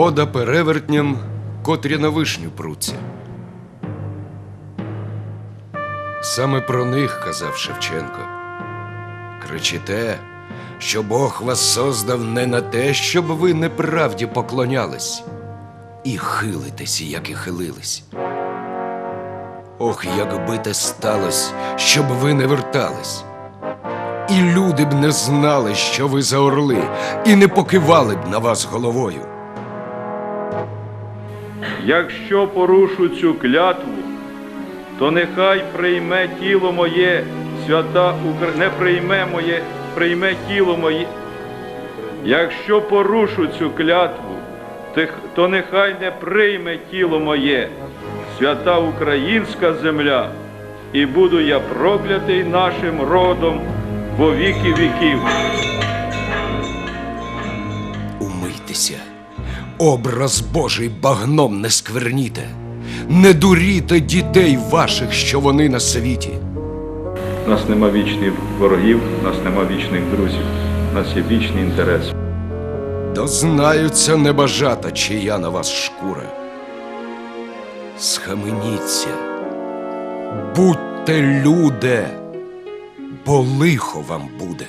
Ода перевертням, котрі на вишню пруться. Саме про них казав Шевченко. Кричите, що Бог вас создав не на те, щоб ви неправді поклонялись, і хилитесь, як і хилились. Ох, якби те сталось, щоб ви не вертались. І люди б не знали, що ви за орли, і не покивали б на вас головою. Якщо порушу цю клятву, то нехай прийме тіло моє, свята Укра... не прийме моє, прийме тіло моє. Якщо порушу цю клятву, то нехай не прийме тіло моє, свята українська земля, і буду я проклятий нашим родом во віки віків. Образ Божий багном не скверніте, не дуріте дітей ваших, що вони на світі. У нас нема вічних ворогів, у нас нема вічних друзів, у нас є вічний інтерес. Дознаються небажата, чия на вас шкура. Схаменіться, будьте люди, бо лихо вам буде.